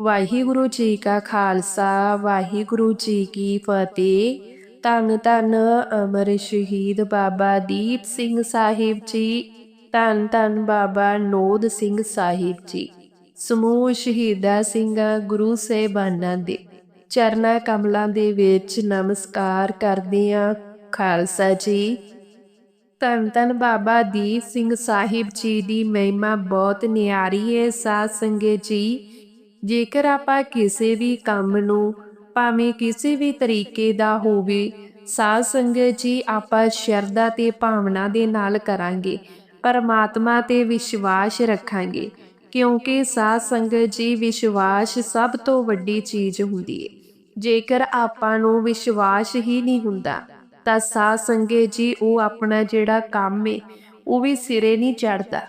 ਵਾਹਿਗੁਰੂ ਜੀ ਕਾ ਖਾਲਸਾ, ਵਾਹਿਗੁਰੂ ਜੀ ਕੀ ਫਤਿਹ। ਧੰਨ ਧੰਨ ਅਮਰ ਸ਼ਹੀਦ ਬਾਬਾ ਦੀਪ ਸਿੰਘ ਸਾਹਿਬ ਜੀ, ਧੰਨ ਧੰਨ ਬਾਬਾ ਨੋਦ ਸਿੰਘ ਸਾਹਿਬ ਜੀ, ਸਮੂਹ ਸ਼ਹੀਦਾ ਸਿੰਘਾਂ, ਗੁਰੂ ਸਾਹਿਬਾਨਾਂ ਦੇ। ਚਰਨਾ ਕਮਲਾਂ ਦੇ ਵਿੱਚ ਨਮਸਕਾਰ ਕਰਦੇ ਹਾਂ। ਖਾਲਸਾ ਜੀ। ਧੰਨ ਧੰਨ ਬਾਬਾ ਦੀਪ ਸਿੰਘ ਸਾਹਿਬ ਜੀ ਦੀ ਮਹਿਮਾ ਬਹੁਤ ਨਿਆਰੀ ਹੈ। ਸਾਧ ਸੰਗਤ ਜੀ ਜੇਕਰ ਆਪਾਂ ਕਿਸੇ ਵੀ ਕੰਮ ਨੂੰ ਭਾਵੇਂ ਕਿਸੇ ਵੀ ਤਰੀਕੇ ਦਾ ਹੋਵੇ, ਸਾਧ ਸੰਗਤ ਜੀ ਆਪਾਂ ਸ਼ਰਧਾ ਤੇ ਭਾਵਨਾ ਦੇ ਨਾਲ ਕਰਾਂਗੇ, ਪਰਮਾਤਮਾ ਤੇ ਵਿਸ਼ਵਾਸ ਰੱਖਾਂਗੇ, ਕਿਉਂਕਿ ਸਾਧ ਸੰਗਤ ਜੀ ਵਿਸ਼ਵਾਸ ਸਭ ਤੋਂ ਵੱਡੀ ਚੀਜ਼ ਹੁੰਦੀ ਹੈ ਜੇਕਰ ਆਪਾਂ ਨੂੰ ਵਿਸ਼ਵਾਸ ਹੀ ਨਹੀਂ ਹੁੰਦਾ, ਤਾਂ ਸਾਧ ਸੰਗਤ ਜੀ ਉਹ ਆਪਣਾ ਜਿਹੜਾ ਕੰਮ ਹੈ ਉਹ ਵੀ ਸਿਰੇ ਨਹੀਂ ਚੜਦਾ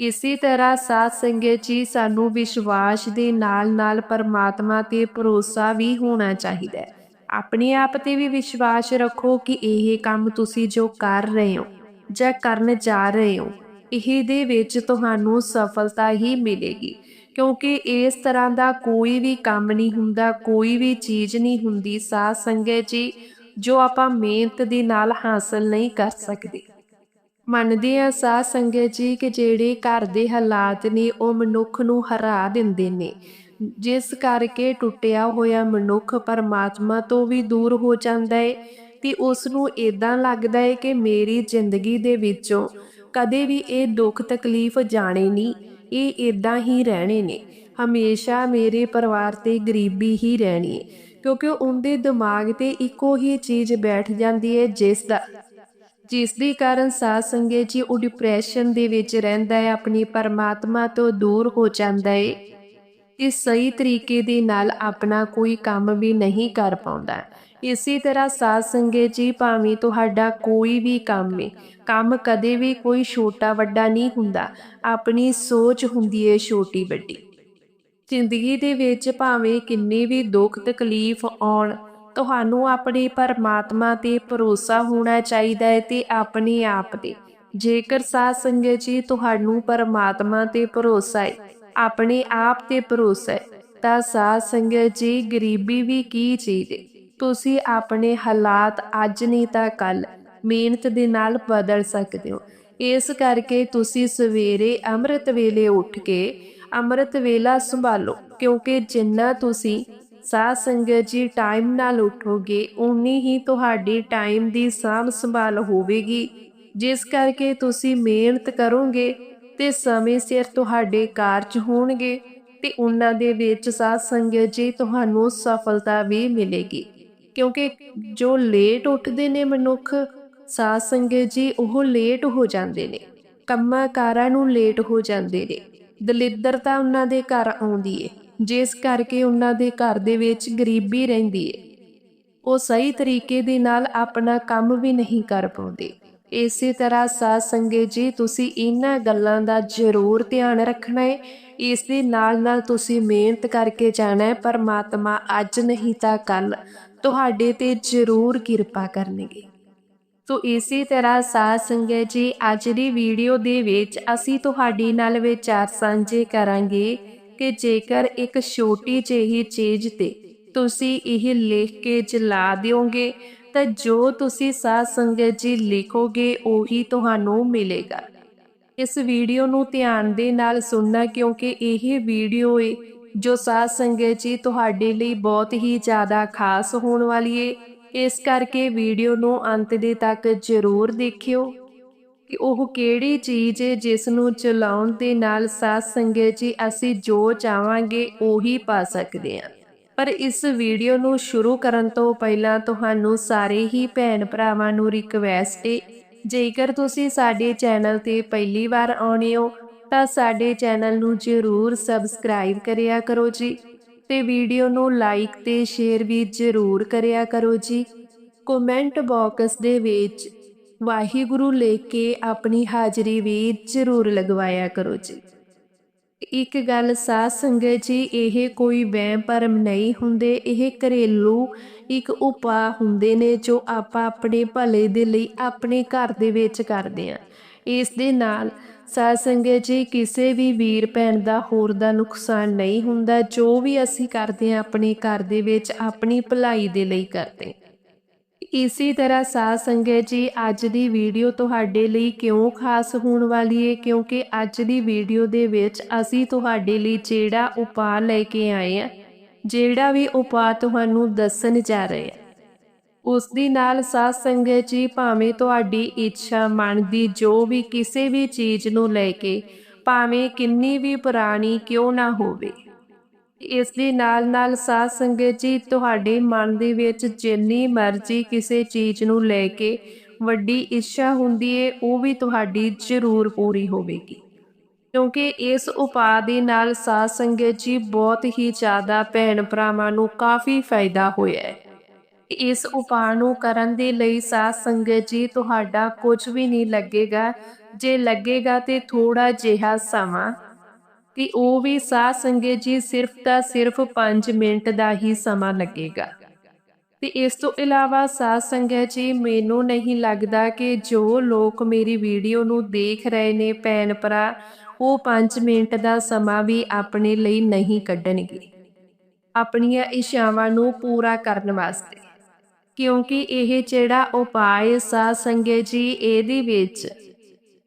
ਇਸੇ ਤਰ੍ਹਾਂ ਸਾਧ ਸੰਗਤ ਜੀ ਸਾਨੂੰ ਵਿਸ਼ਵਾਸ ਦੇ ਨਾਲ-ਨਾਲ ਪਰਮਾਤਮਾ ਤੇ ਭਰੋਸਾ ਵੀ ਹੋਣਾ ਚਾਹੀਦਾ ਹੈ। ਆਪਣੇ ਆਪ ਤੇ ਵੀ ਵਿਸ਼ਵਾਸ ਰੱਖੋ ਕਿ ਇਹ ਕੰਮ ਤੁਸੀਂ ਜੋ ਕਰ ਰਹੇ ਹੋ ਜਾਂ ਕਰਨ ਜਾ ਰਹੇ ਹੋ, ਇਹ ਦੇ ਵਿੱਚ ਤੁਹਾਨੂੰ ਸਫਲਤਾ ਹੀ ਮਿਲੇਗੀ। ਕਿਉਂਕਿ ਇਸ ਤਰ੍ਹਾਂ ਦਾ ਕੋਈ ਵੀ ਕੰਮ ਨਹੀਂ ਹੁੰਦਾ, ਕੋਈ ਵੀ ਚੀਜ਼ ਨਹੀਂ ਹੁੰਦੀ ਸਾਧ ਸੰਗਤ ਜੀ, ਜੋ ਆਪਾਂ ਮਿਹਨਤ ਦੇ ਨਾਲ ਹਾਸਲ ਨਹੀਂ ਕਰ ਸਕਦੇ। ਮੰਨਦੇ ਆ ਸਾਧ ਸੰਗਤ ਜੀ ਕਿ ਜਿਹੜੇ ਘਰ ਦੇ ਹਾਲਾਤ ਨੇ, ਉਹ ਮਨੁੱਖ ਨੂੰ ਹਰਾ ਦਿੰਦੇ ਨੇ। ਜਿਸ ਕਰਕੇ ਟੁੱਟਿਆ ਹੋਇਆ ਮਨੁੱਖ ਪਰਮਾਤਮਾ ਤੋਂ ਵੀ ਦੂਰ ਹੋ ਜਾਂਦਾ ਹੈ ਤੇ ਉਸ ਨੂੰ ਇਦਾਂ ਲੱਗਦਾ ਹੈ ਕਿ ਮੇਰੀ ਜ਼ਿੰਦਗੀ ਦੇ ਵਿੱਚੋਂ ਕਦੇ ਵੀ ਇਹ ਦੁੱਖ ਤਕਲੀਫ ਜਾਣੇ ਨਹੀਂ, ਇਹ ਇਦਾਂ ਹੀ ਰਹਿਣੇ ਨੇ। ਹਮੇਸ਼ਾ ਮੇਰੇ ਪਰਿਵਾਰ ਤੇ ਗਰੀਬੀ ਹੀ ਰਹਿਣੀ ਹੈ ਕਿਉਂਕਿ ਉਹਦੇ ਦਿਮਾਗ ਤੇ ਇੱਕੋ ਹੀ ਚੀਜ਼ ਬੈਠ ਜਾਂਦੀ ਹੈ ਜਿਸ ਦਾ ਜਿਸ ਦੇ ਕਾਰਨ ਸਾਧ ਸੰਗਤ ਜੀ ਉਹ ਡਿਪਰੈਸ਼ਨ ਦੇ ਵਿੱਚ ਰਹਿੰਦਾ ਹੈ, ਆਪਣੀ ਪਰਮਾਤਮਾ ਤੋਂ ਦੂਰ ਹੋ ਜਾਂਦਾ ਹੈ ਤੇ ਸਹੀ ਤਰੀਕੇ ਦੇ ਨਾਲ ਆਪਣਾ ਕੋਈ ਕੰਮ ਵੀ ਨਹੀਂ ਕਰ ਪਾਉਂਦਾ। ਇਸੇ ਤਰ੍ਹਾਂ ਸਾਧ ਸੰਗਤ ਜੀ ਭਾਵੇਂ ਤੁਹਾਡਾ ਕੋਈ ਵੀ ਕੰਮ ਹੈ ਕੰਮ ਕਦੇ ਵੀ ਕੋਈ ਛੋਟਾ ਵੱਡਾ ਨਹੀਂ ਹੁੰਦਾ, ਆਪਣੀ ਸੋਚ ਹੁੰਦੀ ਹੈ ਛੋਟੀ ਵੱਡੀ। ਜ਼ਿੰਦਗੀ ਦੇ ਵਿੱਚ ਭਾਵੇਂ ਕਿੰਨੇ ਵੀ ਦੁੱਖ ਤਕਲੀਫ ਆਉਣ ਤੁਹਾਨੂੰ ਆਪਣੀ ਪਰਮਾਤਮਾ ਤੇ ਭਰੋਸਾ ਹੋਣਾ ਚਾਹੀਦਾ ਹੈ ਤੇ ਆਪਣੇ ਆਪ ਤੇ। ਜੇਕਰ ਸਾਧ ਸੰਗਤ ਜੀ ਤੁਹਾਨੂੰ ਪਰਮਾਤਮਾ ਤੇ ਭਰੋਸਾ ਹੈ, ਆਪਣੇ ਆਪ ਤੇ ਭਰੋਸਾ ਹੈ, ਤਾਂ ਸਾਧ ਸੰਗਤ ਜੀ ਗਰੀਬੀ ਵੀ ਕੀ ਚੀਜ਼ ਹੈ? ਤੁਸੀਂ ਆਪਣੇ ਹਾਲਾਤ ਅੱਜ ਨਹੀਂ ਤਾਂ ਕੱਲ ਮਿਹਨਤ ਦੇ ਨਾਲ ਬਦਲ ਸਕਦੇ ਹੋ। ਇਸ ਕਰਕੇ ਤੁਸੀਂ ਸਵੇਰੇ ਅੰਮ੍ਰਿਤ ਵੇਲੇ ਉੱਠ ਕੇ ਅੰਮ੍ਰਿਤ ਵੇਲਾ ਸੰਭਾਲੋ, ਕਿਉਂਕਿ ਜਿੰਨਾ ਤੁਸੀਂ ਸਾਧ ਸੰਗਤ ਜੀ ਟਾਈਮ ਨਾਲ ਉਠੋਗੇ ਉਨੀ ਹੀ ਤੁਹਾਡੀ ਟਾਈਮ ਦੀ ਸਾਂਭ ਸੰਭਾਲ ਹੋਵੇਗੀ। ਜਿਸ ਕਰਕੇ ਤੁਸੀਂ ਮਿਹਨਤ ਕਰੋਗੇ ਤੇ ਸਮੇਂ ਸਿਰ ਤੁਹਾਡੇ ਕਾਰਜ ਹੋਣਗੇ ਤੇ ਉਹਨਾਂ ਦੇ ਵਿੱਚ ਸਾਧ ਸੰਗਤ ਜੀ ਤੁਹਾਨੂੰ ਸਫਲਤਾ ਵੀ ਮਿਲੇਗੀ। ਕਿਉਂਕਿ ਜੋ ਲੇਟ ਉੱਠਦੇ ਨੇ ਮਨੁੱਖ ਸਾਧ ਸੰਗਤ ਜੀ ਉਹ ਲੇਟ ਹੋ ਜਾਂਦੇ ਨੇ। ਕੰਮਾਂ ਕਾਰਾਂ ਨੂੰ ਲੇਟ ਹੋ ਜਾਂਦੇ ਨੇ। ਦਲਿੱਦਰਤਾ ਉਹਨਾਂ ਦੇ ਘਰ ਆਉਂਦੀ ਏ। ਜਿਸ ਕਰਕੇ ਉਹਨਾਂ ਦੇ ਘਰ ਦੇ ਵਿੱਚ ਗਰੀਬੀ ਰਹਿੰਦੀ ਏ। ਉਹ ਸਹੀ ਤਰੀਕੇ ਦੇ ਨਾਲ ਆਪਣਾ ਕੰਮ ਵੀ ਨਹੀਂ ਕਰ ਪਾਉਂਦੇ। ਇਸੇ ਤਰ੍ਹਾਂ ਸਾਧ ਸੰਗਤ ਜੀ, ਤੁਸੀਂ ਇਹਨਾਂ ਗੱਲਾਂ ਦਾ ਜ਼ਰੂਰ ਧਿਆਨ ਰੱਖਣਾ ਹੈ ਇਸ ਦੇ ਨਾਲ ਨਾਲ ਤੁਸੀਂ ਮਿਹਨਤ ਕਰਕੇ ਜਾਣਾ ਹੈ ਪਰਮਾਤਮਾ ਅੱਜ ਨਹੀਂ ਤਾਂ ਕੱਲ ਤੁਹਾਡੇ ਤੇ ਜ਼ਰੂਰ ਕਿਰਪਾ ਕਰਨਗੇ। ਸੋ ਇਸੇ ਤਰ੍ਹਾਂ ਸਾਧ ਸੰਗਤ ਜੀ, ਅੱਜ ਦੀ ਵੀਡੀਓ ਦੇ ਵਿੱਚ ਅਸੀਂ ਤੁਹਾਡੀ ਨਾਲ ਵਿਚਾਰ ਸਾਂਝੇ ਕਰਾਂਗੇ। ਕਿ ਜੇਕਰ ਇੱਕ ਛੋਟੀ ਜਿਹੀ ਚੀਜ਼ ਤੇ ਤੁਸੀਂ ਇਹ ਲਿਖ ਕੇ ਜਲਾ ਦਿਓਗੇ, ਤਾਂ ਜੋ ਤੁਸੀਂ ਸਾਧ ਸੰਗਤ ਜੀ ਲਿਖੋਗੇ, ਉਹੀ ਤੁਹਾਨੂੰ ਮਿਲੇਗਾ। ਇਸ ਵੀਡੀਓ ਨੂੰ ਧਿਆਨ ਦੇ ਨਾਲ ਸੁਣਨਾ, ਕਿਉਂਕਿ ਇਹ ਵੀਡੀਓ ਏ ਜੋ ਸਾਧ ਸੰਗਤ ਜੀ ਤੁਹਾਡੇ ਲਈ ਬਹੁਤ ਹੀ ਜ਼ਿਆਦਾ ਖਾਸ ਹੋਣ ਵਾਲੀ ਏ। ਇਸ ਕਰਕੇ ਵੀਡੀਓ ਨੂੰ ਅੰਤ ਦੇ ਤੱਕ ਜ਼ਰੂਰ ਦੇਖਿਓ। ਕਿ ਉਹ ਕਿਹੜੀ ਚੀਜ਼ ਹੈ ਜਿਸ ਨੂੰ ਚਲਾਉਣ ਦੇ ਨਾਲ ਸਾਧ ਸੰਗਤ ਜੀ ਅਸੀਂ ਜੋ ਚਾਹਾਂਗੇ ਉਹੀ ਪਾ ਸਕਦੇ ਹਾਂ। ਪਰ ਇਸ ਵੀਡੀਓ ਨੂੰ ਸ਼ੁਰੂ ਕਰਨ ਤੋਂ ਪਹਿਲਾਂ ਤੁਹਾਨੂੰ ਸਾਰੇ ਹੀ ਭੈਣ ਭਰਾਵਾਂ ਨੂੰ ਰਿਕਵੈਸਟ ਹੈ ਜੇਕਰ ਤੁਸੀਂ ਸਾਡੇ ਚੈਨਲ ਤੇ ਪਹਿਲੀ ਵਾਰ ਆਉਣੇ ਹੋ, ਤਾਂ ਸਾਡੇ ਚੈਨਲ ਨੂੰ ਜ਼ਰੂਰ ਸਬਸਕ੍ਰਾਈਬ ਕਰਿਆ ਕਰੋ ਜੀ ਤੇ ਵੀਡੀਓ ਨੂੰ ਲਾਈਕ ਤੇ ਸ਼ੇਅਰ ਵੀ ਜ਼ਰੂਰ ਕਰਿਆ ਕਰੋ ਜੀ। ਕਮੈਂਟ ਬਾਕਸ ਦੇ ਵਿੱਚ ਵਾਹਿਗੁਰੂ ਲੈ ਕੇ ਆਪਣੀ ਹਾਜ਼ਰੀ ਵੀ ਜ਼ਰੂਰ ਲਗਵਾਇਆ ਕਰੋ ਜੀ। ਇੱਕ ਗੱਲ ਸਾਧ ਸੰਗਤ ਜੀ, ਇਹ ਕੋਈ ਵਹਿਮ ਭਰਮ ਨਹੀਂ ਹੁੰਦੇ, ਇਹ ਘਰੇਲੂ ਇੱਕ ਉਪਾਅ ਹੁੰਦੇ ਨੇ ਜੋ ਆਪਾਂ ਆਪਣੇ ਭਲੇ ਦੇ ਲਈ ਆਪਣੇ ਘਰ ਦੇ ਵਿੱਚ ਕਰਦੇ ਆਂ ਇਸ ਦੇ ਨਾਲ ਸਾਧ ਸੰਗਤ ਜੀ, ਕਿਸੇ ਵੀ ਵੀਰ ਭੈਣ ਦਾ ਹੋਰ ਦਾ ਨੁਕਸਾਨ ਨਹੀਂ ਹੁੰਦਾ, ਜੋ ਵੀ ਅਸੀਂ ਕਰਦੇ ਹਾਂ, ਆਪਣੇ ਘਰ ਦੇ ਵਿੱਚ ਆਪਣੀ ਭਲਾਈ ਦੇ ਲਈ ਕਰਦੇ ਇਸੇ ਤਰ੍ਹਾਂ ਸਾਧ ਸੰਗਤ ਜੀ, ਅੱਜ ਦੀ ਵੀਡੀਓ ਤੁਹਾਡੇ ਲਈ ਕਿਉਂ ਖਾਸ ਹੋਣ ਵਾਲੀ ਹੈ ਕਿਉਂਕਿ ਅੱਜ ਦੀ ਵੀਡੀਓ ਦੇ ਵਿੱਚ ਅਸੀਂ ਤੁਹਾਡੇ ਲਈ ਜਿਹੜਾ ਉਪਾਅ ਲੈ ਕੇ ਆਏ ਆ, ਜਿਹੜਾ ਵੀ ਉਪਾਅ ਤੁਹਾਨੂੰ ਦੱਸਣ ਜਾ ਰਹੇ ਆ। ਉਸ ਦੀ ਨਾਲ ਸਾਧ ਸੰਗਤ ਜੀ, ਭਾਵੇਂ ਤੁਹਾਡੀ ਇੱਛਾ ਮਨ ਦੀ ਜੋ ਵੀ ਕਿਸੇ ਵੀ ਚੀਜ਼ ਨੂੰ ਲੈ ਕੇ, ਭਾਵੇਂ ਕਿੰਨੀ ਵੀ ਪੁਰਾਣੀ ਕਿਉਂ ਨਾ ਹੋਵੇ। ਇਸ ਦੇ ਨਾਲ ਨਾਲ ਸਾਧ ਸੰਗਤ ਜੀ, ਤੁਹਾਡੇ ਮਨ ਦੇ ਵਿੱਚ ਜਿੰਨੀ ਮਰਜ਼ੀ ਕਿਸੇ ਚੀਜ਼ ਨੂੰ ਲੈ ਕੇ ਵੱਡੀ ਇੱਛਾ ਹੁੰਦੀ ਏ, ਉਹ ਵੀ ਤੁਹਾਡੀ ਜ਼ਰੂਰ ਪੂਰੀ ਹੋਵੇਗੀ। ਕਿਉਂਕਿ ਇਸ ਉਪਾਅ ਦੇ ਨਾਲ ਸਾਧ ਸੰਗਤ ਜੀ ਬਹੁਤ ਹੀ ਜ਼ਿਆਦਾ ਭੈਣ ਭਰਾਵਾਂ ਨੂੰ ਕਾਫੀ ਫਾਇਦਾ ਹੋਇਆ ਹੈ। ਇਸ ਉਪਾਅ ਨੂੰ ਕਰਨ ਦੇ ਲਈ ਸਾਧ ਸੰਗਤ ਜੀ, ਤੁਹਾਡਾ ਕੁਝ ਵੀ ਨਹੀਂ ਲੱਗੇਗਾ। ਜੇ ਲੱਗੇਗਾ ਤੇ ਥੋੜਾ ਜਿਹਾ ਸਮਾਂ ਕਿ ਉਹ ਵੀ ਸਾਧ ਸੰਗਤ ਜੀ ਸਿਰਫ ਤਾਂ ਸਿਰਫ 5 ਮਿੰਟ ਦਾ ਹੀ ਸਮਾਂ ਲੱਗੇਗਾ। ਤੇ ਇਸ ਤੋਂ ਇਲਾਵਾ ਸਾਧ ਸੰਗਤ ਜੀ, ਮੈਨੂੰ ਨਹੀਂ ਲੱਗਦਾ ਕਿ ਜੋ ਲੋਕ ਮੇਰੀ ਵੀਡੀਓ ਨੂੰ ਦੇਖ ਰਹੇ ਨੇ ਭੈਣ ਭਰਾ, ਉਹ 5 ਮਿੰਟ ਦਾ ਸਮਾਂ ਵੀ ਆਪਣੇ ਲਈ ਨਹੀਂ ਕੱਢਣਗੇ। ਆਪਣੀਆਂ ਇਸ਼ਾਵਾਂ ਨੂੰ ਪੂਰਾ ਕਰਨ ਵਾਸਤੇ। ਕਿਉਂਕਿ ਇਹ ਜਿਹੜਾ ਉਪਾਅ ਸਾਧ ਸੰਗਤ ਜੀ, ਇਹਦੇ ਵਿੱਚ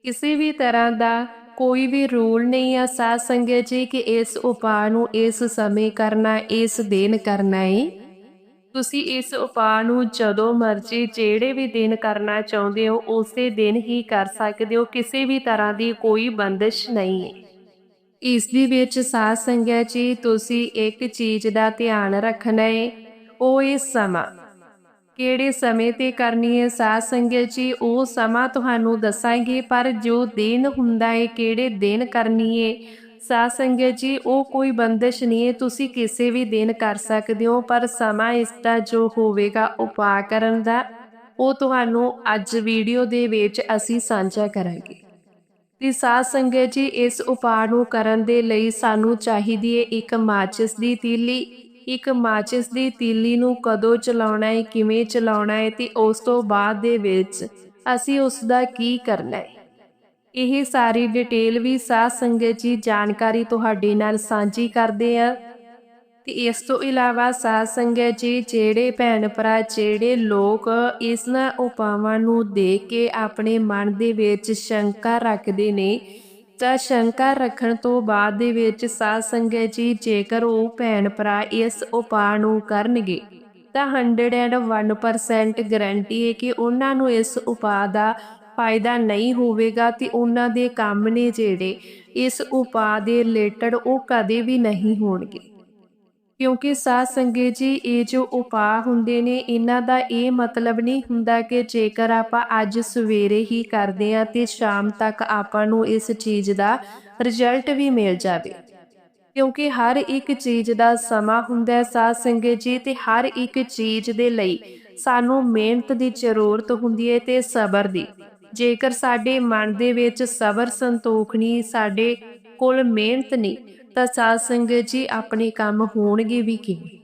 ਕਿਸੇ ਵੀ ਤਰ੍ਹਾਂ ਦਾ ਕੋਈ ਵੀ ਰੂਲ ਨਹੀਂ ਆ ਸਾਧ ਸੰਗਤ ਜੀ ਕਿ ਇਸ ਉਪਾਅ ਨੂੰ ਇਸ ਸਮੇਂ ਕਰਨਾ, ਇਸ ਦਿਨ ਕਰਨਾ ਹੈ ਤੁਸੀਂ ਇਸ ਉਪਾਅ ਨੂੰ ਜਦੋਂ ਮਰਜ਼ੀ ਜਿਹੜੇ ਵੀ ਦਿਨ ਕਰਨਾ ਚਾਹੁੰਦੇ ਹੋ, ਉਸੇ ਦਿਨ ਹੀ ਕਰ ਸਕਦੇ ਹੋ, ਕਿਸੇ ਵੀ ਤਰ੍ਹਾਂ ਦੀ ਕੋਈ ਬੰਦਿਸ਼ ਨਹੀਂ ਹੈ ਇਸ ਦੇ ਵਿੱਚ ਸਾਧ ਸੰਗਤ ਜੀ, ਤੁਸੀਂ ਇੱਕ ਚੀਜ਼ ਦਾ ਧਿਆਨ ਰੱਖਣਾ ਹੈ ਉਹ ਇਸ ਸਮਾਂ। ਕਿਹੜੇ ਸਮੇਂ ਤੇ ਕਰਨੀ ਹੈ ਸਾਧ ਸੰਗਤ ਜੀ, ਉਹ ਸਮਾਂ ਤੁਹਾਨੂੰ ਦੱਸਾਂਗੇ, ਪਰ ਜੋ ਦਿਨ ਹੁੰਦਾ ਹੈ, ਕਿਹੜੇ ਦਿਨ ਕਰਨੀ ਹੈ? ਸਾਧ ਸੰਗਤ ਜੀ, ਉਹ ਕੋਈ ਬੰਦਿਸ਼ ਨਹੀਂ ਹੈ, ਤੁਸੀਂ ਕਿਸੇ ਵੀ ਦਿਨ ਕਰ ਸਕਦੇ ਹੋ, ਪਰ ਸਮਾਂ ਇਸ ਦਾ ਜੋ ਹੋਵੇਗਾ, ਉਪਾਅ ਕਰਨ ਦਾ, ਉਹ ਤੁਹਾਨੂੰ ਅੱਜ ਵੀਡੀਓ ਦੇ ਵਿੱਚ ਅਸੀਂ ਸਾਂਝਾ ਕਰਾਂਗੇ। ਤੇ ਸਾਧ ਸੰਗਤ ਜੀ, ਇਸ ਉਪਾਅ ਨੂੰ ਕਰਨ ਦੇ ਲਈ ਸਾਨੂੰ ਚਾਹੀਦੀ ਹੈ ਇੱਕ ਮਾਚਿਸ ਦੀ ਤੀਲੀ ਇੱਕ ਮਾਚਿਸ ਦੀ ਤੀਲੀ ਨੂੰ ਕਦੋਂ ਚਲਾਉਣਾ ਹੈ ਕਿਵੇਂ ਚਲਾਉਣਾ ਹੈ ਤੇ ਉਸ ਤੋਂ ਬਾਅਦ ਦੇ ਵਿੱਚ ਅਸੀਂ ਉਸ ਦਾ ਕੀ ਕਰਨਾ ਹੈ ਇਹ ਸਾਰੀ ਡਿਟੇਲ ਵੀ ਸਾਧ ਸੰਗਤ ਜੀ ਜਾਣਕਾਰੀ ਤੁਹਾਡੇ ਨਾਲ ਸਾਂਝੀ ਕਰਦੇ ਆ। ਤੇ ਇਸ ਤੋਂ ਇਲਾਵਾ ਸਾਧ ਸੰਗਤ ਜੀ ਜਿਹੜੇ ਭੈਣ ਭਰਾ, ਜਿਹੜੇ ਲੋਕ ਇਸ ਨਾ ਉਪਾਵਾਂ ਨੂੰ ਦੇਖ ਕੇ ਆਪਣੇ ਮਨ ਦੇ ਵਿੱਚ ਸ਼ੰਕਾ ਰੱਖਦੇ ਨੇ ਤਾਂ ਸ਼ੰਕਾ ਰੱਖਣ ਤੋਂ ਬਾਅਦ ਦੇ ਵਿੱਚ ਸਾਧ ਸੰਗਤ ਜੀ ਜੇਕਰ ਉਹ ਭੈਣ ਭਰਾ ਇਸ ਉਪਾਅ ਨੂੰ ਕਰਨਗੇ, ਤਾਂ 101% ਗਾਰੰਟੀ ਹੈ ਕਿ ਉਹਨਾਂ ਨੂੰ ਇਸ ਉਪਾਅ ਦਾ ਫਾਇਦਾ ਨਹੀਂ ਹੋਵੇਗਾ ਤੇ ਉਹਨਾਂ ਦੇ ਕੰਮ ਨੇ ਜਿਹੜੇ ਇਸ ਉਪਾਅ ਦੇ ਰਿਲੇਟਡ ਉਹ ਕਦੇ ਵੀ ਨਹੀਂ ਹੋਣਗੇ। ਕਿਉਂਕਿ ਸਾਧ ਸੰਗਤ ਜੀ, ਇਹ ਜੋ ਉਪਾਅ ਹੁੰਦੇ ਨੇ, ਇਹਨਾਂ ਦਾ ਇਹ ਮਤਲਬ ਨਹੀਂ ਹੁੰਦਾ ਕਿ ਜੇਕਰ ਆਪਾਂ ਅੱਜ ਸਵੇਰੇ ਹੀ ਕਰਦੇ ਆ ਤੇ ਸ਼ਾਮ ਤੱਕ ਆਪਾਂ ਨੂੰ ਇਸ ਚੀਜ਼ ਦਾ ਰਿਜ਼ਲਟ ਵੀ ਮਿਲ ਜਾਵੇ। ਕਿਉਂਕਿ ਹਰ ਇੱਕ ਚੀਜ਼ ਦਾ ਸਮਾਂ ਹੁੰਦਾ ਹੈ ਸਾਧ ਸੰਗਤ ਜੀ ਤੇ ਹਰ ਇੱਕ ਚੀਜ਼ ਦੇ ਲਈ ਸਾਨੂੰ ਮਿਹਨਤ ਦੀ ਜ਼ਰੂਰਤ ਹੁੰਦੀ ਹੈ ਤੇ ਸਬਰ ਦੀ। ਜੇਕਰ ਸਾਡੇ ਮਨ ਦੇ ਵਿੱਚ ਸਬਰ ਸੰਤੋਖ ਨਹੀਂ, ਸਾਡੇ ਕੋਲ ਮਿਹਨਤ ਨਹੀਂ ਤਾਂ ਸਾਧ ਸੰਗਤ ਜੀ ਆਪਣੇ ਕੰਮ ਹੋਣਗੇ ਵੀ ਕਿਵੇਂ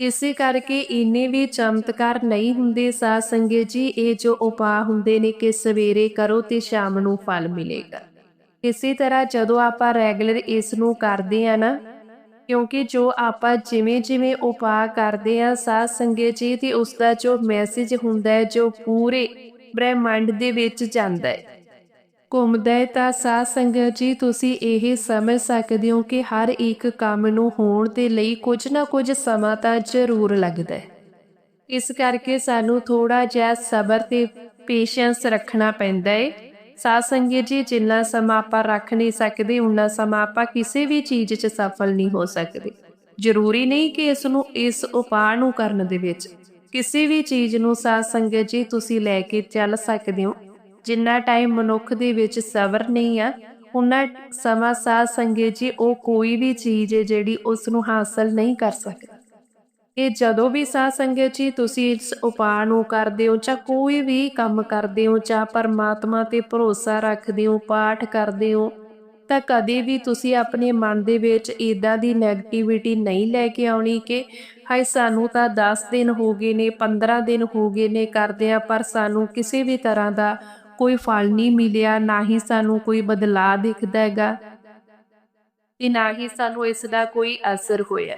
ਇਸੇ ਕਰਕੇ ਇੰਨੇ ਵੀ ਚਮਤਕਾਰ ਨਹੀਂ ਹੁੰਦੇ ਸਾਧ ਸੰਗਤ ਜੀ, ਇਹ ਜੋ ਉਪਾਅ ਹੁੰਦੇ ਨੇ ਕਿ ਸਵੇਰੇ ਕਰੋ ਤੇ ਸ਼ਾਮ ਨੂੰ ਫਲ ਮਿਲੇਗਾ। ਇਸੇ ਤਰ੍ਹਾਂ ਜਦੋਂ ਆਪਾਂ ਰੈਗੂਲਰ ਇਸ ਨੂੰ ਕਰਦੇ ਆ ਨਾ, ਕਿਉਂਕਿ ਜੋ ਆਪਾਂ ਜਿਵੇਂ ਜਿਵੇਂ ਉਪਾਅ ਕਰਦੇ ਆ ਸਾਧ ਸੰਗਤ ਜੀ, ਤੇ ਉਸ ਦਾ ਜੋ ਮੈਸੇਜ ਹੁੰਦਾ ਹੈ, ਜੋ ਪੂਰੇ ਬ੍ਰਹਿਮੰਡ ਦੇ ਵਿੱਚ ਜਾਂਦਾ ਹੈ। ਘੁੰਮਦਾ ਹੈ ਤਾਂ ਸਾਧ ਸੰਗਤ ਜੀ, ਤੁਸੀਂ ਇਹ ਸਮਝ ਸਕਦੇ ਹੋ ਕਿ ਹਰ ਇੱਕ ਕੰਮ ਨੂੰ ਹੋਣ ਦੇ ਲਈ ਕੁਝ ਨਾ ਕੁਝ ਸਮਾਂ ਤਾਂ ਜ਼ਰੂਰ ਲੱਗਦਾ ਹੈ। ਇਸ ਕਰਕੇ ਸਾਨੂੰ ਥੋੜਾ ਜਿਹਾ ਸਬਰ ਤੇ ਪੇਸ਼ੈਂਸ ਰੱਖਣਾ ਪੈਂਦਾ ਹੈ। ਸਾਧ ਸੰਗਤ ਜੀ, ਜਿੰਨਾ ਸਮਾਂ ਆਪਾਂ ਰੱਖ ਨਹੀਂ ਸਕਦੇ ਉਨਾ ਸਮਾਂ ਆਪਾਂ ਕਿਸੇ ਵੀ ਚੀਜ਼ 'ਚ ਸਫਲ ਨਹੀਂ ਹੋ ਸਕਦੇ। ਜ਼ਰੂਰੀ ਨਹੀਂ ਕਿ ਇਸ ਨੂੰ, ਇਸ ਉਪਾਅ ਨੂੰ ਕਰਨ ਦੇ ਵਿੱਚ। ਕਿਸੇ ਵੀ ਚੀਜ਼ ਨੂੰ ਸਾਧ ਸੰਗਤ ਜੀ, ਤੁਸੀਂ ਲੈ ਕੇ ਚੱਲ ਸਕਦੇ ਹੋ। ਜਿੰਨਾ ਟਾਈਮ ਮਨੁੱਖ ਦੇ ਵਿੱਚ ਸਬਰ ਨਹੀਂ ਆ ਉਹਨਾਂ ਸਮਾਂ ਸਾਧ ਸੰਗਤ ਜੀ, ਉਹ ਕੋਈ ਵੀ ਚੀਜ਼ ਹੈ ਜਿਹੜੀ ਉਸ ਨੂੰ ਹਾਸਲ ਨਹੀਂ ਕਰ ਸਕਦਾ। ਇਹ ਜਦੋਂ ਵੀ ਸਾਧ ਸੰਗਤ ਜੀ, ਤੁਸੀਂ ਇਸ ਉਪਾਅ ਨੂੰ ਕਰਦੇ ਹੋ ਜਾਂ ਕੋਈ ਵੀ ਕੰਮ ਕਰਦੇ ਹੋ ਜਾਂ ਪਰਮਾਤਮਾ ਤੇ ਭਰੋਸਾ ਰੱਖਦੇ ਹੋ, ਪਾਠ ਕਰਦੇ ਹੋ, ਤਾਂ ਕਦੇ ਵੀ ਤੁਸੀਂ ਆਪਣੇ ਮਨ ਦੇ ਵਿੱਚ ਇਦਾਂ ਦੀ ਨੈਗੇਟਿਵਿਟੀ ਨਹੀਂ ਲੈ ਕੇ ਆਉਣੀ ਕਿ, ਹਾਏ ਸਾਨੂੰ ਤਾਂ 10 ਦਿਨ ਹੋ ਗਏ ਨੇ 15 ਦਿਨ ਹੋ ਗਏ ਨੇ ਕਰਦੇ ਆ, ਪਰ ਸਾਨੂੰ ਕਿਸੇ ਵੀ ਤਰ੍ਹਾਂ ਦਾ ਕੋਈ ਫਲ ਨਹੀਂ ਮਿਲਿਆ, ਨਾ ਹੀ ਸਾਨੂੰ ਕੋਈ ਬਦਲਾਅ ਦਿਖਦਾ ਹੈਗਾ ਤੇ ਨਾ ਹੀ ਸਾਨੂੰ ਇਸ ਦਾ ਕੋਈ ਅਸਰ ਹੋਇਆ।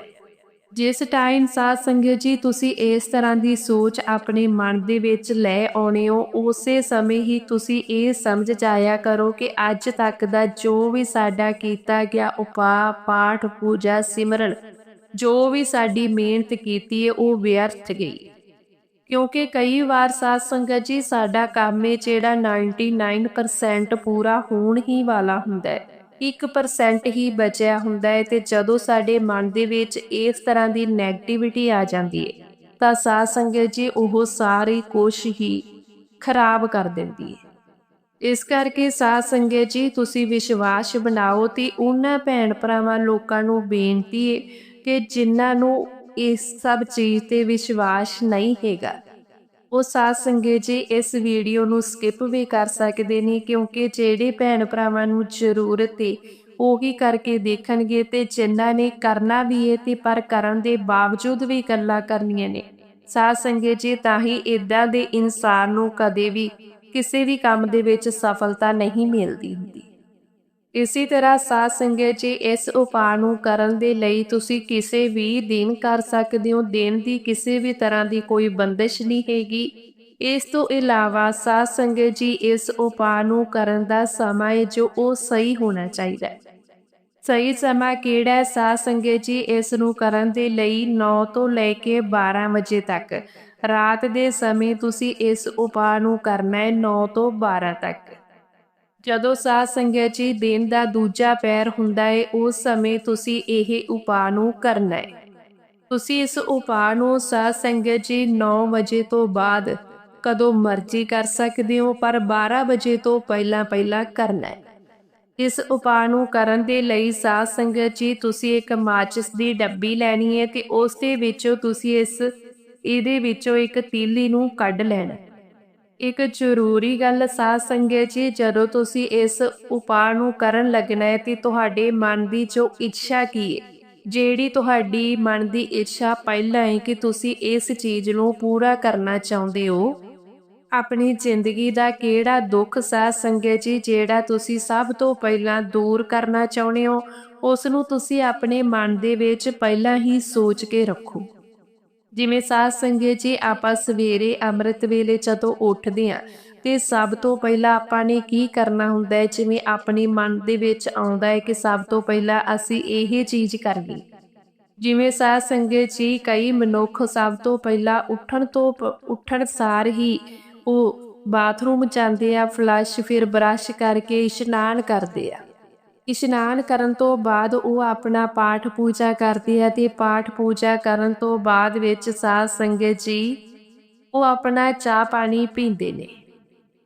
ਜਿਸ ਟਾਈਮ ਸਾਧ ਸੰਗਤ ਜੀ, ਤੁਸੀਂ ਇਸ ਤਰ੍ਹਾਂ ਦੀ ਸੋਚ ਆਪਣੇ ਮਨ ਦੇ ਵਿੱਚ ਲੈ ਆਉਣੇ ਹੋ, ਉਸੇ ਸਮੇਂ ਹੀ ਤੁਸੀਂ ਇਹ ਸਮਝ ਜਾਇਆ ਕਰੋ ਕਿ ਅੱਜ ਤੱਕ ਦਾ ਜੋ ਵੀ ਸਾਡਾ ਕੀਤਾ ਗਿਆ ਉਪਾਅ, ਪਾਠ, ਪੂਜਾ, ਸਿਮਰਨ, ਜੋ ਵੀ ਸਾਡੀ ਮਿਹਨਤ ਕੀਤੀ ਹੈ, ਉਹ ਵਿਅਰਥ ਗਈ। ਕਿਉਂਕਿ ਕਈ ਵਾਰ ਸਾਧ ਸੰਗਤ ਜੀ, ਸਾਡਾ ਕੰਮ ਹੈ ਜਿਹੜਾ 99% ਪੂਰਾ ਹੋਣ ਹੀ ਵਾਲਾ ਹੁੰਦਾ ਹੈ। 1% ਹੀ ਬਚਿਆ ਹੁੰਦਾ ਹੈ ਤੇ ਜਦੋਂ ਸਾਡੇ ਮਨ ਦੇ ਵਿੱਚ ਇਸ ਤਰ੍ਹਾਂ ਦੀ ਨੈਗੇਟਿਵਿਟੀ ਆ ਜਾਂਦੀ ਹੈ ਤਾਂ ਸਾਧ ਸੰਗਤ ਜੀ ਉਹ ਸਾਰੀ ਕੋਸ਼ਿਸ਼ ਹੀ ਖਰਾਬ ਕਰ ਦਿੰਦੀ ਹੈ ਇਸ ਕਰਕੇ ਸਾਧ ਸੰਗਤ ਜੀ, ਤੁਸੀਂ ਵਿਸ਼ਵਾਸ ਬਣਾਓ ਤੇ ਉਹਨਾਂ ਭੈਣ ਭਰਾਵਾਂ ਲੋਕਾਂ ਨੂੰ ਬੇਨਤੀ ਹੈ ਕਿ ਜਿਨ੍ਹਾਂ ਨੂੰ ਇਸ ਸਭ ਚੀਜ਼ ਤੇ ਵਿਸ਼ਵਾਸ ਨਹੀਂ ਹੈਗਾ। ਉਹ ਸਾਧ ਸੰਗਤ ਜੀ ਇਸ ਵੀਡੀਓ ਨੂੰ ਸਕਿਪ ਵੀ ਕਰ ਸਕਦੇ ਨੇ ਕਿਉਂਕਿ ਜਿਹੜੇ ਭੈਣ ਭਰਾਵਾਂ ਨੂੰ ਜ਼ਰੂਰਤ ਹੈ ਉਹੀ ਕਰਕੇ ਦੇਖਣਗੇ ਤੇ ਜਿਨ੍ਹਾਂ ਨੇ ਕਰਨਾ ਵੀ ਹੈ ਤੇ ਪਰ ਕਰਨ ਦੇ ਬਾਵਜੂਦ ਵੀ ਗੱਲਾਂ ਕਰਨੀਆਂ ਨੇ। ਸਾਧ ਸੰਗਤ ਜੀ, ਤਾਂ ਹੀ ਇਦਾਂ ਦੇ ਇਨਸਾਨ ਨੂੰ ਕਦੇ ਵੀ ਕਿਸੇ ਵੀ ਕੰਮ ਦੇ ਵਿੱਚ ਸਫਲਤਾ ਨਹੀਂ ਮਿਲਦੀ ਹੁੰਦੀ। ਇਸੇ ਤਰ੍ਹਾਂ ਸਾਧ ਸੰਗਤ ਜੀ, ਇਸ ਉਪਾਅ ਨੂੰ ਕਰਨ ਦੇ ਲਈ ਤੁਸੀਂ ਕਿਸੇ ਵੀ ਦਿਨ ਕਰ ਸਕਦੇ ਹੋ। ਦਿਨ ਦੀ ਕਿਸੇ ਵੀ ਤਰ੍ਹਾਂ ਦੀ ਕੋਈ ਬੰਦਿਸ਼ ਨਹੀਂ ਹੈਗੀ। ਇਸ ਤੋਂ ਇਲਾਵਾ ਸਾਧ ਸੰਗਤ ਜੀ, ਇਸ ਉਪਾਅ ਨੂੰ ਕਰਨ ਦਾ ਸਮਾਂ ਹੈ ਜੋ ਉਹ ਸਹੀ ਹੋਣਾ ਚਾਹੀਦਾ ਹੈ। ਸਹੀ ਸਮਾਂ ਕਿਹੜਾ ਹੈ? ਸਾਧ ਸੰਗਤ ਜੀ, ਇਸ ਨੂੰ ਕਰਨ ਦੇ ਲਈ 9 ਤੋਂ ਲੈ ਕੇ 12 ਵਜੇ ਤੱਕ। ਰਾਤ ਦੇ ਸਮੇਂ ਤੁਸੀਂ ਇਸ ਉਪਾਅ ਨੂੰ ਕਰਨਾ ਹੈ 9 ਤੋਂ 12 ਤੱਕ। ਜਦੋਂ ਸਾਧ ਸੰਗਤ ਜੀ ਦਿਨ ਦਾ ਦੂਜਾ ਪੈਰ ਹੁੰਦਾ ਹੈ ਉਸ ਸਮੇਂ ਤੁਸੀਂ ਇਹ ਉਪਾਅ ਨੂੰ ਕਰਨਾ ਹੈ ਤੁਸੀਂ ਇਸ ਉਪਾਅ ਨੂੰ ਸਾਧ ਸੰਗਤ ਜੀ 9 ਵਜੇ ਤੋਂ ਬਾਅਦ ਕਦੋਂ ਮਰਜ਼ੀ ਕਰ ਸਕਦੇ ਹੋ, ਪਰ 12 ਵਜੇ ਤੋਂ ਪਹਿਲਾਂ ਪਹਿਲਾਂ ਕਰਨਾ ਹੈ ਇਸ ਉਪਾਅ ਨੂੰ ਕਰਨ ਦੇ ਲਈ ਸਾਧ ਸੰਗਤ ਜੀ ਤੁਸੀਂ ਇੱਕ ਮਾਚਿਸ ਦੀ ਡੱਬੀ ਲੈਣੀ ਹੈ ਤੇ ਉਸ ਦੇ ਵਿੱਚੋਂ ਤੁਸੀਂ ਇਸ, ਇਹਦੇ ਵਿੱਚੋਂ ਇੱਕ ਤੀਲੀ ਨੂੰ ਕੱਢ ਲੈਣਾ ਇੱਕ ਜ਼ਰੂਰੀ ਗੱਲ ਸਾਧ ਸੰਗਤ ਜੀ, ਜਦੋਂ ਤੁਸੀਂ ਇਸ ਉਪਾਅ ਨੂੰ ਕਰਨ ਲੱਗਣਾ ਹੈ, ਤੇ ਤੁਹਾਡੇ ਮਨ ਦੀ ਜੋ ਇੱਛਾ ਕੀ ਹੈ, ਜਿਹੜੀ ਤੁਹਾਡੀ ਮਨ ਦੀ ਇੱਛਾ ਪਹਿਲਾਂ ਹੈ ਕਿ ਤੁਸੀਂ ਇਸ ਚੀਜ਼ ਨੂੰ ਪੂਰਾ ਕਰਨਾ ਚਾਹੁੰਦੇ ਹੋ, ਆਪਣੀ ਜ਼ਿੰਦਗੀ ਦਾ ਕਿਹੜਾ ਦੁੱਖ ਸਾਧ ਸੰਗਤ ਜੀ, ਜਿਹੜਾ ਤੁਸੀਂ ਸਭ ਤੋਂ ਪਹਿਲਾਂ ਦੂਰ ਕਰਨਾ ਚਾਹੁੰਦੇ ਹੋ, ਉਸ ਨੂੰ ਤੁਸੀਂ ਆਪਣੇ ਮਨ ਦੇ ਵਿੱਚ ਪਹਿਲਾਂ ਹੀ ਸੋਚ ਕੇ ਰੱਖੋ। ਜਿਵੇਂ ਸਾਧ ਸੰਗਤ ਜੀ, ਆਪਾਂ ਸਵੇਰੇ ਅੰਮ੍ਰਿਤ ਵੇਲੇ ਜਦੋਂ ਉੱਠਦੇ ਆਂ ਤੇ ਸਭ ਤੋਂ ਪਹਿਲਾਂ ਆਪਾਂ ਨੇ ਕੀ ਕਰਨਾ ਹੁੰਦਾ ਹੈ? ਜਿਵੇਂ ਆਪਣੇ ਮਨ ਦੇ ਵਿੱਚ ਆਉਂਦਾ ਹੈ ਕਿ ਸਭ ਤੋਂ ਪਹਿਲਾਂ ਅਸੀਂ ਇਹ ਚੀਜ਼ ਕਰਨੀ ਜਿਵੇਂ ਸਾਧ ਸੰਗਤ ਜੀ, ਕਈ ਮਨੁੱਖ ਸਭ ਤੋਂ ਪਹਿਲਾਂ ਉੱਠਣ ਤੋਂ ਪ- ਉੱਠਣ ਸਾਰ ਹੀ ਉਹ ਬਾਥਰੂਮ ਜਾਂਦੇ ਆ, ਫਲਸ਼ ਫਿਰ ਬਰਸ਼ ਕਰਕੇ ਇਸ਼ਨਾਨ ਕਰਦੇ ਆ। ਇਸ਼ਨਾਨ ਕਰਨ ਤੋਂ ਬਾਅਦ ਉਹ ਆਪਣਾ ਪਾਠ ਪੂਜਾ ਕਰਦੀ ਹੈ ਤੇ ਪਾਠ ਪੂਜਾ ਕਰਨ ਤੋਂ ਬਾਅਦ ਵਿੱਚ ਸਾਧ ਸੰਗਤ ਜੀ ਉਹ ਆਪਣਾ ਚਾਹ ਪਾਣੀ ਪੀਂਦੇ ਨੇ।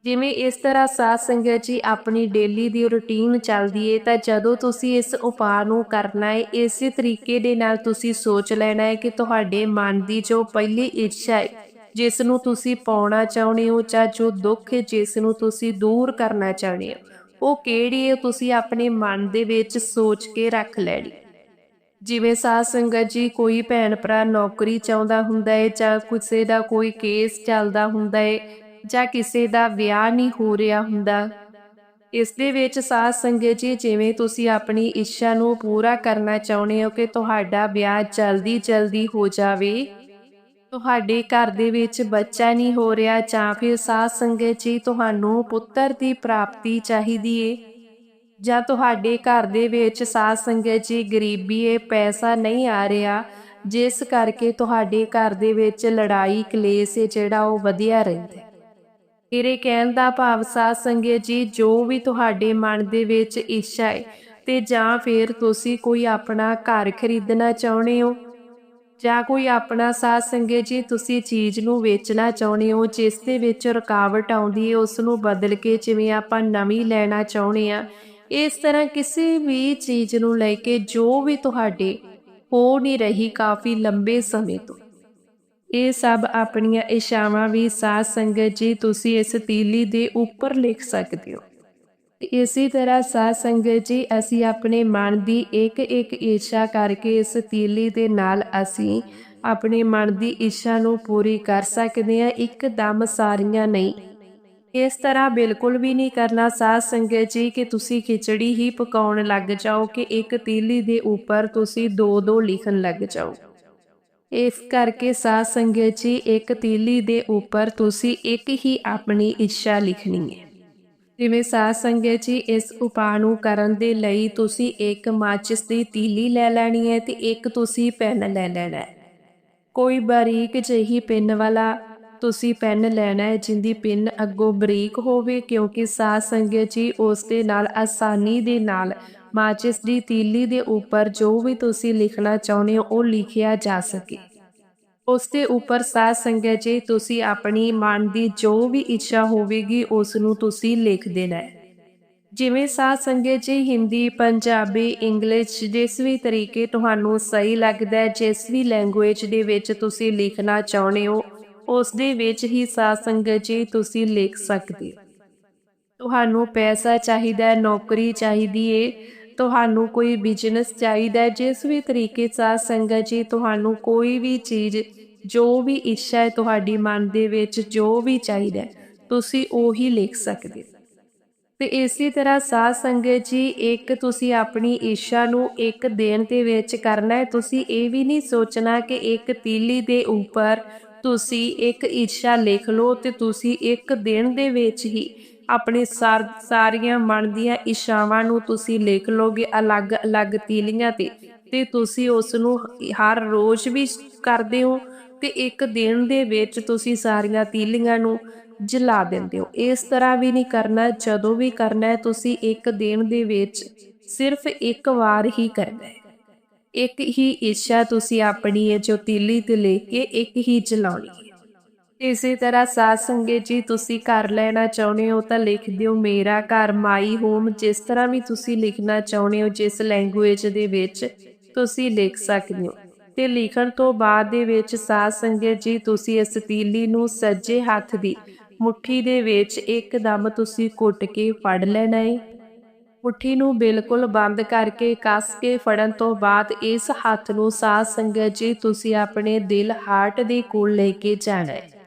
ਜਿਵੇਂ ਇਸ ਤਰ੍ਹਾਂ ਸਾਧ ਸੰਗਤ ਜੀ ਆਪਣੀ ਡੇਲੀ ਦੀ ਰੁਟੀਨ ਚੱਲਦੀ ਏ ਤਾਂ ਜਦੋਂ ਤੁਸੀਂ ਇਸ ਉਪਾਅ ਨੂੰ ਕਰਨਾ ਹੈ ਇਸੇ ਤਰੀਕੇ ਦੇ ਨਾਲ ਤੁਸੀਂ ਸੋਚ ਲੈਣਾ ਹੈ ਕਿ ਤੁਹਾਡੇ ਮਨ ਦੀ ਜੋ ਪਹਿਲੀ ਇੱਛਾ ਹੈ ਜਿਸ ਨੂੰ ਤੁਸੀਂ ਪਾਉਣਾ ਚਾਹੁੰਦੇ ਹੋ ਜਾਂ ਜੋ ਦੁੱਖ ਹੈ ਜਿਸ ਨੂੰ ਤੁਸੀਂ ਦੂਰ ਕਰਨਾ ਚਾਹੁੰਦੇ ਹੋ। ਉਹ ਕਿਹੜੀ ਹੈ ਤੁਸੀਂ ਆਪਣੇ ਮਨ ਦੇ ਵਿੱਚ ਸੋਚ ਕੇ ਰੱਖ ਲੈਣੀ। ਜਿਵੇਂ ਸਾਧ ਸੰਗਤ ਜੀ ਕੋਈ ਭੈਣ ਭਰਾ ਨੌਕਰੀ ਚਾਹੁੰਦਾ ਹੁੰਦਾ ਹੈ ਜਾਂ ਕਿਸੇ ਦਾ ਕੋਈ ਕੇਸ ਚੱਲਦਾ ਹੁੰਦਾ ਹੈ ਜਾਂ ਕਿਸੇ ਦਾ ਵਿਆਹ ਨਹੀਂ ਹੋ ਰਿਹਾ ਹੁੰਦਾ, ਇਸ ਦੇ ਵਿੱਚ ਸਾਧ ਸੰਗਤ ਜੀ ਜਿਵੇਂ ਤੁਸੀਂ ਆਪਣੀ ਇੱਛਾ ਨੂੰ ਪੂਰਾ ਕਰਨਾ ਚਾਹੁੰਦੇ ਹੋ ਕਿ ਤੁਹਾਡਾ ਵਿਆਹ ਜਲਦੀ ਜਲਦੀ ਹੋ ਜਾਵੇ ਤੁਹਾਡੇ ਘਰ ਦੇ ਵਿੱਚ ਬੱਚਾ ਨਹੀਂ ਹੋ ਰਿਹਾ ਜਾਂ ਫਿਰ ਸਾਧ ਸੰਗਤ ਜੀ ਤੁਹਾਨੂੰ ਪੁੱਤਰ ਦੀ ਪ੍ਰਾਪਤੀ ਚਾਹੀਦੀ ਏ। ਜਾਂ ਤੁਹਾਡੇ ਘਰ ਦੇ ਵਿੱਚ ਸਾਧ ਸੰਗਤ ਜੀ ਗਰੀਬੀ ਏ, ਪੈਸਾ ਨਹੀਂ ਆ ਰਿਹਾ, ਜਿਸ ਕਰਕੇ ਤੁਹਾਡੇ ਘਰ ਦੇ ਵਿੱਚ ਲੜਾਈ, ਕਲੇਸ਼ ਏ, ਜਿਹੜਾ ਉਹ ਵਧਿਆ ਰਹਿੰਦਾ ਤੇਰੇ ਕਹਿਣ ਦਾ ਭਾਵ ਸਾਧ ਸੰਗਤ ਜੀ, ਜੋ ਵੀ ਤੁਹਾਡੇ ਮਨ ਦੇ ਵਿੱਚ ਇੱਛਾ ਹੈ ਤੇ ਜਾਂ ਫਿਰ ਤੁਸੀਂ ਕੋਈ ਆਪਣਾ ਘਰ ਖਰੀਦਣਾ ਚਾਹੁੰਦੇ ਹੋ ਜਾਂ ਕੋਈ ਆਪਣਾ ਸਾਧ ਸੰਗਤ ਜੀ ਤੁਸੀਂ ਚੀਜ਼ ਨੂੰ ਵੇਚਣਾ ਚਾਹੁੰਦੇ ਹੋ, ਜਿਸ ਦੇ ਵਿੱਚ ਰੁਕਾਵਟ ਆਉਂਦੀ ਹੈ, ਉਸ ਨੂੰ ਬਦਲ ਕੇ ਜਿਵੇਂ ਆਪਾਂ ਨਵੀਂ ਲੈਣਾ ਚਾਹੁੰਦੇ ਆ ਇਸ ਤਰ੍ਹਾਂ ਕਿਸੇ ਵੀ ਚੀਜ਼ ਨੂੰ ਲੈ ਕੇ ਜੋ ਵੀ ਤੁਹਾਡੇ ਹੋ ਨਹੀਂ ਰਹੀ ਕਾਫੀ ਲੰਬੇ ਸਮੇਂ ਤੋਂ। ਇਹ ਸਭ ਆਪਣੀਆਂ ਇਸ਼ਾਵਾਂ ਵੀ ਸਾਧ ਸੰਗਤ ਜੀ ਤੁਸੀਂ ਇਸ ਤੀਲੀ ਦੇ ਉੱਪਰ ਲਿਖ ਸਕਦੇ ਹੋ। ਇਸੇ ਤਰ੍ਹਾਂ ਸਾਧ ਸੰਗਤ ਜੀ, ਅਸੀਂ ਆਪਣੇ ਮਨ ਦੀ ਇੱਕ ਇੱਕ ਇੱਛਾ ਕਰਕੇ ਇਸ ਤੀਲੀ ਦੇ ਨਾਲ ਅਸੀਂ ਆਪਣੇ ਮਨ ਦੀ ਇੱਛਾ ਨੂੰ ਪੂਰੀ ਕਰ ਸਕਦੇ ਹਾਂ, ਇੱਕਦਮ ਸਾਰੀਆਂ ਨਹੀਂ। ਇਸ ਤਰ੍ਹਾਂ ਬਿਲਕੁਲ ਵੀ ਨਹੀਂ ਕਰਨਾ ਸਾਧ ਸੰਗਤ ਜੀ, ਕਿ ਤੁਸੀਂ ਖਿਚੜੀ ਹੀ ਪਕਾਉਣ ਲੱਗ ਜਾਓ ਕਿ ਇੱਕ ਤੀਲੀ ਦੇ ਉੱਪਰ ਤੁਸੀਂ ਦੋ ਦੋ ਲਿਖਣ ਲੱਗ ਜਾਓ। ਇਸ ਕਰਕੇ ਸਾਧ ਸੰਗਤ ਜੀ, ਇੱਕ ਤੀਲੀ ਦੇ ਉੱਪਰ ਤੁਸੀਂ ਇੱਕ ਹੀ ਆਪਣੀ ਇੱਛਾ ਲਿਖਣੀ ਹੈ। ਜਿਵੇਂ ਸਾਧ ਸੰਗਤ ਜੀ, ਇਸ ਉਪਾਅ ਨੂੰ ਕਰਨ ਦੇ ਲਈ ਤੁਸੀਂ ਇੱਕ ਮਾਚਿਸ ਦੀ ਤੀਲੀ ਲੈ ਲੈਣੀ ਹੈ ਤੇ ਇੱਕ ਤੁਸੀਂ ਪੈਨ ਲੈ ਲੈਣਾ ਹੈ। ਕੋਈ ਬਾਰੀਕ ਜਿਹੀ ਪਿੰਨ ਵਾਲਾ ਤੁਸੀਂ ਪੈਨ ਲੈਣਾ ਹੈ, ਜਿੰਦੀ ਪਿੰਨ ਅੱਗੋਂ ਬਰੀਕ ਹੋਵੇ, ਕਿਉਂਕਿ ਸਾਧ ਸੰਗਤ ਜੀ, ਉਸ ਦੇ ਨਾਲ, ਆਸਾਨੀ ਦੇ ਨਾਲ ਮਾਚਿਸ ਦੀ ਤੀਲੀ ਦੇ ਉੱਪਰ ਜੋ ਵੀ ਤੁਸੀਂ ਲਿਖਣਾ ਚਾਹੁੰਦੇ ਹੋ, ਉਹ ਲਿਖਿਆ ਜਾ ਸਕੇ। ਉਸ ਦੇ ਉੱਪਰ ਸਾਧ ਸੰਗਤ ਜੀ ਤੁਸੀਂ ਆਪਣੀ ਮਨ ਦੀ ਜੋ ਵੀ ਇੱਛਾ ਹੋਵੇਗੀ, ਉਸ ਨੂੰ ਤੁਸੀਂ ਲਿਖ ਦੇਣਾ ਹੈ। ਜਿਵੇਂ ਸਾਧ ਸੰਗਤ ਜੀ ਹਿੰਦੀ, ਪੰਜਾਬੀ, ਇੰਗਲਿਸ਼ ਜਿਸ ਵੀ ਤਰੀਕੇ ਤੁਹਾਨੂੰ ਸਹੀ ਲੱਗਦਾ ਹੈ, ਜਿਸ ਵੀ ਲੈਂਗੁਏਜ ਦੇ ਵਿੱਚ ਤੁਸੀਂ ਲਿਖਣਾ ਚਾਹੁੰਦੇ ਹੋ, ਉਸ ਦੇ ਵਿੱਚ ਹੀ ਸਾਧ ਸੰਗਤ ਜੀ ਤੁਸੀਂ ਲਿਖ ਸਕਦੇ ਹੋ। ਤੁਹਾਨੂੰ ਪੈਸਾ ਚਾਹੀਦਾ ਨੌਕਰੀ ਚਾਹੀਦੀ ਏ ਤੁਹਾਨੂੰ ਕੋਈ ਬਿਜ਼ਨਸ ਚਾਹੀਦਾ ਹੈ, ਜਿਸ ਵੀ ਤਰੀਕੇ ਸਾਧ ਸੰਗਤ ਜੀ ਤੁਹਾਨੂੰ ਕੋਈ ਵੀ ਚੀਜ਼, ਜੋ ਵੀ ਇੱਛਾ ਹੈ ਤੁਹਾਡੀ ਮਨ ਦੇ ਵਿੱਚ, ਜੋ ਵੀ ਚਾਹੀਦਾ ਤੁਸੀਂ ਉਹੀ ਲਿਖ ਸਕਦੇ ਤੇ ਇਸੇ ਤਰ੍ਹਾਂ ਸਾਧ ਸੰਗਤ ਜੀ, ਇੱਕ ਤੁਸੀਂ ਆਪਣੀ ਇੱਛਾ ਨੂੰ ਇੱਕ ਦਿਨ ਦੇ ਵਿੱਚ ਕਰਨਾ ਹੈ, ਤੁਸੀਂ ਇਹ ਵੀ ਨਹੀਂ ਸੋਚਣਾ ਕਿ ਇੱਕ ਤੀਲੀ ਦੇ ਉੱਪਰ ਤੁਸੀਂ ਇੱਕ ਇੱਛਾ ਲਿਖ ਲਓ ਤੇ ਤੁਸੀਂ ਇੱਕ ਦਿਨ ਦੇ ਵਿੱਚ ਹੀ ਆਪਣੇ ਸਾਰੀਆਂ ਮਨ ਦੀਆਂ ਇੱਛਾਵਾਂ ਨੂੰ ਤੁਸੀਂ ਲਿਖ ਲੋਗੇ ਅਲੱਗ-ਅਲੱਗ ਤੀਲੀਆਂ ਤੇ ਤੇ ਤੁਸੀਂ ਉਸ ਨੂੰ ਹਰ ਰੋਜ਼ ਵੀ ਕਰਦੇ ਹੋ ਤੇ ਇੱਕ ਦਿਨ ਦੇ ਵਿੱਚ ਤੁਸੀਂ ਸਾਰੀਆਂ ਤੀਲੀਆਂ ਨੂੰ ਜਲਾ ਦਿੰਦੇ ਹੋ। ਇਸ ਤਰ੍ਹਾਂ ਵੀ ਨਹੀਂ ਕਰਨਾ, ਜਦੋਂ ਵੀ ਕਰਨਾ ਹੈ, ਤੁਸੀਂ ਇੱਕ ਦਿਨ ਦੇ ਵਿੱਚ ਸਿਰਫ ਇੱਕ ਵਾਰ ਹੀ ਕਰਨਾ ਹੈ। ਇੱਕ ਹੀ ਇੱਛਾ ਤੁਸੀਂ ਆਪਣੀ ਹੈ ਜੋ ਤੀਲੀ ਤੇ ਲੈ ਕੇ ਇੱਕ ਹੀ ਜਲਾਉਣੀ ਹੈ। ਇਸੇ ਤਰ੍ਹਾਂ ਸਾਧ ਸੰਗਤ ਜੀ, ਤੁਸੀਂ ਘਰ ਲੈਣਾ ਚਾਹੁੰਦੇ ਹੋ ਤਾਂ ਲਿਖ ਦਿਓ, ਮੇਰਾ ਘਰ ਮਾਈ ਹੋਮ ਜਿਸ ਤਰ੍ਹਾਂ ਵੀ ਤੁਸੀਂ ਲਿਖਣਾ ਚਾਹੁੰਦੇ ਹੋ, ਜਿਸ ਲੈਂਗੁਏਜ ਦੇ ਵਿੱਚ ਤੁਸੀਂ ਲਿਖ ਸਕਦੇ ਹੋ। ਤੇ ਲਿਖਣ ਤੋਂ ਬਾਅਦ ਦੇ ਵਿੱਚ ਸਾਧ ਸੰਗਤ ਜੀ, ਤੁਸੀਂ ਇਸ ਤੀਲੀ ਨੂੰ ਸੱਜੇ ਹੱਥ ਦੀ ਮੁਠੀ ਦੇ ਵਿੱਚ ਇੱਕਦਮ ਤੁਸੀਂ ਕੁੱਟ ਕੇ ਫੜ ਲੈਣਾ ਹੈ ਮੁੱਠੀ ਨੂੰ ਬਿਲਕੁਲ ਬੰਦ ਕਰਕੇ ਕੱਸ ਕੇ ਫੜਨ ਤੋਂ ਬਾਅਦ ਇਸ ਹੱਥ ਨੂੰ ਸਾਧ ਸੰਗਤ ਜੀ, ਤੁਸੀਂ ਆਪਣੇ ਦਿਲ ਹਾਰਟ ਦੇ ਕੋਲ ਲੈ ਕੇ ਜਾਣਾ ਹੈ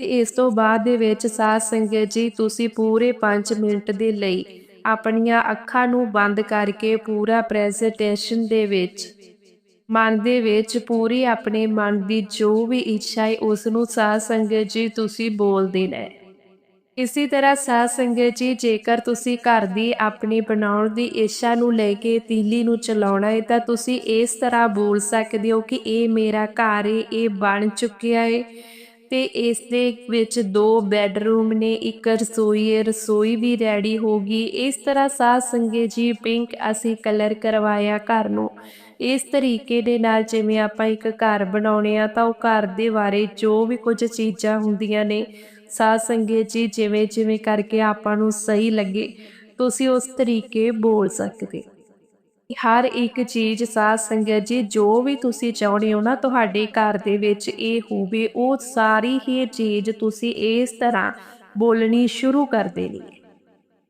ਤੇ ਇਸ ਤੋਂ ਬਾਅਦ ਦੇ ਵਿੱਚ ਸਾਧ ਸੰਗਤ ਜੀ, ਤੁਸੀਂ ਪੂਰੇ 5 ਮਿੰਟ ਦੇ ਲਈ ਆਪਣੀਆਂ ਅੱਖਾਂ ਨੂੰ ਬੰਦ ਕਰਕੇ ਪੂਰਾ ਪ੍ਰੈਜੈਂਟੇਸ਼ਨ ਦੇ ਵਿੱਚ, ਮਨ ਦੇ ਵਿੱਚ ਪੂਰੀ ਆਪਣੇ ਮਨ ਦੀ ਜੋ ਵੀ ਇੱਛਾ ਹੈ ਉਸ ਨੂੰ ਸਾਧ ਸੰਗਤ ਜੀ, ਤੁਸੀਂ ਬੋਲ ਦੇਣਾ ਹੈ। ਇਸੇ ਤਰ੍ਹਾਂ ਸਾਧ ਸੰਗਤ ਜੀ, ਜੇਕਰ ਤੁਸੀਂ ਘਰ ਦੀ ਆਪਣੀ ਬਣਾਉਣ ਦੀ ਇੱਛਾ ਨੂੰ ਲੈ ਕੇ ਤੀਲੀ ਨੂੰ ਚਲਾਉਣਾ ਹੈ, ਤਾਂ ਤੁਸੀਂ ਇਸ ਤਰ੍ਹਾਂ ਬੋਲ ਸਕਦੇ ਹੋ ਕਿ ਇਹ ਮੇਰਾ ਘਰ ਹੈ, ਇਹ ਬਣ ਚੁੱਕਿਆ ਹੈ। ਤੇ ਇਸ ਦੇ ਵਿੱਚ ਦੋ ਬੈੱਡਰੂਮ ਨੇ, ਇੱਕ ਰਸੋਈ ਹੈ, ਰਸੋਈ ਵੀ ਰੈਡੀ ਹੋ ਗਈ। ਇਸ ਤਰ੍ਹਾਂ ਸਾਧ ਸੰਗਤ ਜੀ ਪਿੰਕ ਅਸੀਂ ਕਲਰ ਕਰਵਾਇਆ ਘਰ ਨੂੰ। ਇਸ ਤਰੀਕੇ ਦੇ ਨਾਲ ਜਿਵੇਂ ਆਪਾਂ ਇੱਕ ਘਰ ਬਣਾਉਣੇ ਆ ਤਾਂ ਉਹ ਘਰ ਦੇ ਬਾਰੇ ਜੋ ਵੀ ਕੁਝ ਚੀਜ਼ਾਂ ਹੁੰਦੀਆਂ ਨੇ, ਸਾਧ ਸੰਗਤ ਜੀ ਜਿਵੇਂ ਜਿਵੇਂ ਕਰਕੇ ਆਪਾਂ ਨੂੰ ਸਹੀ ਲੱਗੇ, ਤੁਸੀਂ ਉਸ ਤਰੀਕੇ ਬੋਲ ਸਕਦੇ ਹਰ ਇੱਕ ਚੀਜ਼ ਸਾਧ ਸੰਗਤ ਜੀ, ਜੋ ਵੀ ਤੁਸੀਂ ਚਾਹੁੰਦੇ ਹੋ ਨਾ, ਤੁਹਾਡੇ ਘਰ ਦੇ ਵਿੱਚ ਇਹ ਹੋਵੇ, ਉਹ ਸਾਰੀ ਹੀ ਚੀਜ਼ ਤੁਸੀਂ ਇਸ ਤਰ੍ਹਾਂ ਬੋਲਣੀ ਸ਼ੁਰੂ ਕਰ ਦੇਣੀ ਹੈ।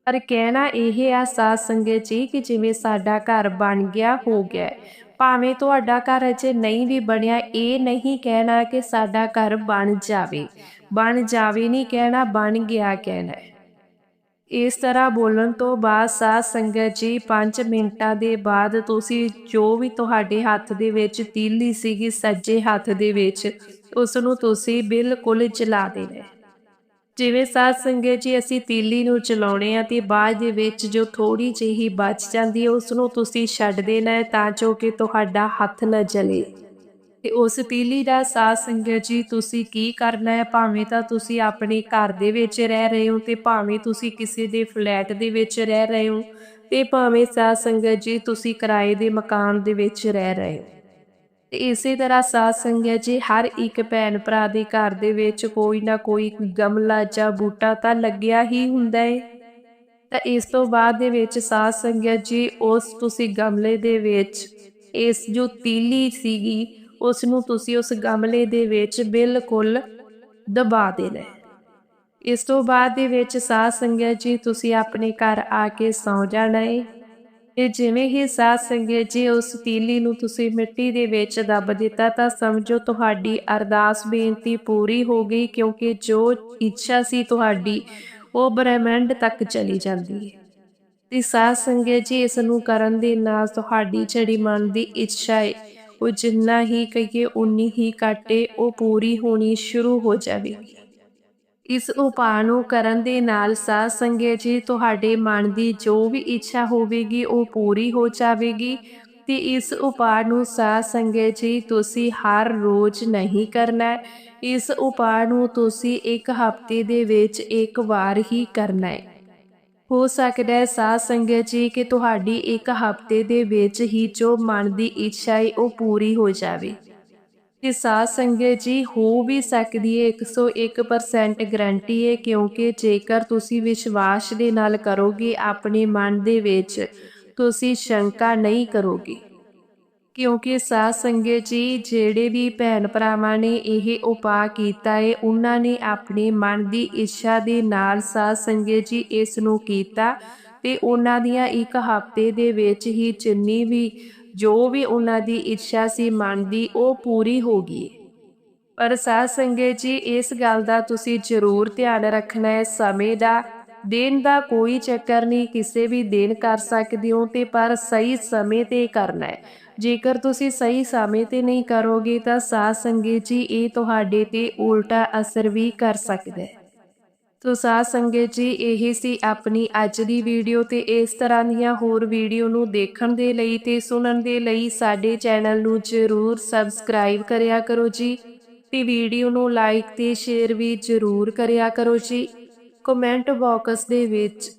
ਪਰ ਕਹਿਣਾ ਇਹ ਆ ਸਾਧ ਸੰਗਤ ਜੀ, ਕਿ ਜਿਵੇਂ ਸਾਡਾ ਘਰ ਬਣ ਗਿਆ, ਹੋ ਗਿਆ ਭਾਵੇਂ ਤੁਹਾਡਾ ਘਰ ਅਜੇ ਨਹੀਂ ਵੀ ਬਣਿਆ, ਇਹ ਨਹੀਂ ਕਹਿਣਾ ਕਿ ਸਾਡਾ ਘਰ ਬਣ ਜਾਵੇ। ਬਣ ਜਾਵੇ ਨਹੀਂ ਕਹਿਣਾ, ਬਣ ਗਿਆ ਕਹਿਣਾ ਇਸ ਤਰ੍ਹਾਂ ਬੋਲਣ ਤੋਂ ਬਾਅਦ ਸਾਧ ਸੰਗਤ ਜੀ 5 ਮਿੰਟਾਂ ਦੇ ਬਾਅਦ ਤੁਸੀਂ ਜੋ ਵੀ ਤੁਹਾਡੇ ਹੱਥ ਦੇ ਵਿੱਚ ਤੀਲੀ ਸੀਗੀ, ਸੱਜੇ ਹੱਥ ਦੇ ਵਿੱਚ ਉਸ ਨੂੰ ਤੁਸੀਂ ਬਿਲਕੁਲ ਚਲਾ ਦੇਣਾ ਜਿਵੇਂ ਸਾਧ ਸੰਗਤ ਜੀ, ਅਸੀਂ ਤੀਲੀ ਨੂੰ ਚਲਾਉਣੇ ਆ, ਤੇ ਬਾਅਦ ਦੇ ਵਿੱਚ ਜੋ ਥੋੜੀ ਜਿਹੀ ਬਚ ਜਾਂਦੀ ਹੈ ਉਸ ਨੂੰ ਤੁਸੀਂ ਛੱਡ ਦੇਣਾ ਤਾਂ ਜੋ ਕਿ ਤੁਹਾਡਾ ਹੱਥ ਨਾ ਜਲੇ। ਤੇ ਉਸ ਤੀਲੀ ਦਾ ਸਾਹ ਸੰਗਤ ਜੀ, ਤੁਸੀਂ ਕੀ ਕਰਨਾ ਹੈ? ਭਾਵੇਂ ਤਾਂ ਤੁਸੀਂ ਆਪਣੇ ਘਰ ਦੇ ਵਿੱਚ ਰਹਿ ਰਹੇ ਹੋ ਤੇ ਭਾਵੇਂ ਤੁਸੀਂ ਕਿਸੇ ਦੇ ਫਲੈਟ ਦੇ ਵਿੱਚ ਰਹਿ ਰਹੇ ਹੋ ਤੇ ਭਾਵੇਂ ਸਾਧ ਸੰਗਤ ਜੀ, ਤੁਸੀਂ ਕਿਰਾਏ ਦੇ ਮਕਾਨ ਦੇ ਵਿੱਚ ਰਹਿ ਰਹੇ ਹੋ। ਤੇ ਇਸੇ ਤਰ੍ਹਾਂ ਸਾਧ ਸੰਗਤ ਜੀ, ਹਰ ਇੱਕ ਭੈਣ ਭਰਾ ਦੇ ਘਰ ਦੇ ਵਿੱਚ ਕੋਈ ਨਾ ਕੋਈ ਗਮਲਾ ਜਾਂ ਬੂਟਾ ਤਾਂ ਲੱਗਿਆ ਹੀ ਹੁੰਦਾ ਹੈ ਤਾਂ ਇਸ ਤੋਂ ਬਾਅਦ ਦੇ ਵਿੱਚ ਸਾਧ ਸੰਗਤ ਜੀ, ਉਸ ਤੁਸੀਂ ਗਮਲੇ ਦੇ ਵਿੱਚ, ਇਸ ਜੋ ਤੀਲੀ ਸੀਗੀ ਉਸ ਨੂੰ ਤੁਸੀਂ ਉਸ ਗਮਲੇ ਦੇ ਵਿੱਚ ਬਿਲਕੁਲ ਦਬਾ ਦੇਣਾ ਇਸ ਤੋਂ ਬਾਅਦ ਦੇ ਵਿੱਚ ਸਾਧ ਸੰਗਤ ਜੀ, ਤੁਸੀਂ ਆਪਣੇ ਘਰ ਆ ਕੇ ਸੌ ਜਾਣਾ ਹੈ। ਇਹ ਜਿਵੇਂ ਹੀ ਸਾਧ ਸੰਗਤ ਜੀ ਉਸ ਤੀਲੀ ਨੂੰ ਤੁਸੀਂ ਮਿੱਟੀ ਦੇ ਵਿੱਚ ਦੱਬ ਦਿੱਤਾ, ਤਾਂ ਸਮਝੋ ਤੁਹਾਡੀ ਅਰਦਾਸ ਬੇਨਤੀ ਪੂਰੀ ਹੋ ਗਈ, ਕਿਉਂਕਿ ਜੋ ਇੱਛਾ ਸੀ ਤੁਹਾਡੀ, ਉਹ ਬ੍ਰਹਿਮੰਡ ਤੱਕ ਚਲੀ ਜਾਂਦੀ ਹੈ। ਤੇ ਸਾਧ ਸੰਗਤ ਜੀ, ਇਸ ਨੂੰ ਕਰਨ ਦੇ ਨਾਲ ਤੁਹਾਡੀ ਜਿਹੜੀ ਮਨ ਦੀ ਇੱਛਾ ਹੈ ਉਹ ਜਿੰਨਾ ਹੀ ਕਹੀਏ ਉਨੀ ਹੀ ਘਾਟੇ, ਉਹ ਪੂਰੀ ਹੋਣੀ ਸ਼ੁਰੂ ਹੋ ਜਾਵੇਗੀ ਇਸ ਉਪਾਅ ਨੂੰ ਕਰਨ ਦੇ ਨਾਲ ਸਾਧ ਸੰਗਤ ਜੀ, ਤੁਹਾਡੇ ਮਨ ਦੀ ਜੋ ਵੀ ਇੱਛਾ ਹੋਵੇਗੀ, ਉਹ ਪੂਰੀ ਹੋ ਜਾਵੇਗੀ। ਤੇ ਇਸ ਉਪਾਅ ਨੂੰ ਸਾਧ ਸੰਗਤ ਜੀ, ਤੁਸੀਂ ਹਰ ਰੋਜ਼ ਨਹੀਂ ਕਰਨਾ। ਇਸ ਉਪਾਅ ਨੂੰ ਤੁਸੀਂ ਇੱਕ ਹਫ਼ਤੇ ਦੇ ਵਿੱਚ ਇੱਕ ਵਾਰ ਹੀ ਕਰਨਾ ਹੈ। ਹੋ ਸਕਦਾ ਹੈ ਸਾਧ ਸੰਗਤ ਜੀ, ਕਿ ਤੁਹਾਡੀ ਇੱਕ ਹਫ਼ਤੇ ਦੇ ਵਿੱਚ ਹੀ ਜੋ ਮਨ ਦੀ ਇੱਛਾ ਹੈ ਉਹ ਪੂਰੀ ਹੋ ਜਾਵੇ। ਤੇ ਸਾਧ ਸੰਗਤ ਜੀ, ਹੋ ਵੀ ਸਕਦੀ ਹੈ 101% ਗਰੰਟੀ ਹੈ ਕਿਉਂਕਿ ਜੇਕਰ ਤੁਸੀਂ ਵਿਸ਼ਵਾਸ ਦੇ ਨਾਲ ਕਰੋਗੇ, ਆਪਣੇ ਮਨ ਦੇ ਵਿੱਚ ਤੁਸੀਂ ਸ਼ੰਕਾ ਨਹੀਂ ਕਰੋਗੇ। ਕਿਉਂਕਿ ਸਾਧ ਸੰਗਤ ਜੀ, ਜਿਹੜੇ ਵੀ ਭੈਣ ਭਰਾਵਾਂ ਨੇ ਇਹ ਉਪਾਅ ਕੀਤਾ ਹੈ ਉਹਨਾਂ ਨੇ ਆਪਣੇ ਮਨ ਦੀ ਇੱਛਾ ਦੇ ਨਾਲ ਸਾਧ ਸੰਗਤ ਜੀ ਇਸ ਨੂੰ ਕੀਤਾ ਤੇ ਉਹਨਾਂ ਦੀਆਂ ਇੱਕ ਹਫ਼ਤੇ ਦੇ ਵਿੱਚ ਹੀ ਚੰਨੀ ਵੀ, ਜੋ ਵੀ ਉਹਨਾਂ ਦੀ ਇੱਛਾ ਸੀ, ਮਨ ਦੀ, ਉਹ ਪੂਰੀ ਹੋ ਗਈ ਪਰ ਸਾਧ ਸੰਗਤ ਜੀ, ਇਸ ਗੱਲ ਦਾ ਤੁਸੀਂ ਜ਼ਰੂਰ ਧਿਆਨ ਰੱਖਣਾ ਹੈ ਸਮੇਂ ਦਾ ਦਿਨ ਦਾ ਕੋਈ ਚੱਕਰ ਨਹੀਂ, ਕਿਸੇ ਵੀ ਦਿਨ ਕਰ ਸਕਦੇ ਹੋ ਤੇ ਪਰ ਸਹੀ ਸਮੇਂ ਤੇ ਕਰਨਾ ਹੈ। ਜੇਕਰ ਤੁਸੀਂ ਸਹੀ ਸਮੇਂ ਤੇ ਨਹੀਂ ਕਰੋਗੇ ਤਾਂ ਸਾਧ ਸੰਗਤ ਜੀ, ਇਹ ਤੁਹਾਡੇ ਤੇ ਉਲਟਾ ਅਸਰ ਵੀ ਕਰ ਸਕਦਾ ਹੈ। ਤੋ ਸਾਧ ਸੰਗਤ ਜੀ, ਇਹ ਸੀ ਆਪਣੀ ਅੱਜ ਦੀ ਵੀਡੀਓ ਤੇ ਇਸ ਤਰ੍ਹਾਂ ਦੀਆਂ ਹੋਰ ਵੀਡੀਓ ਨੂੰ ਦੇਖਣ ਦੇ ਲਈ ਤੇ ਸੁਣਨ ਦੇ ਲਈ ਸਾਡੇ ਚੈਨਲ ਨੂੰ ਜ਼ਰੂਰ ਸਬਸਕ੍ਰਾਈਬ ਕਰਿਆ ਕਰੋ ਜੀ ਤੇ ਵੀਡੀਓ ਨੂੰ ਲਾਈਕ ਤੇ ਸ਼ੇਅਰ ਵੀ ਜ਼ਰੂਰ ਕਰਿਆ ਕਰੋ ਜੀ। ਕਮੈਂਟ ਬਾਕਸ ਦੇ ਵਿੱਚ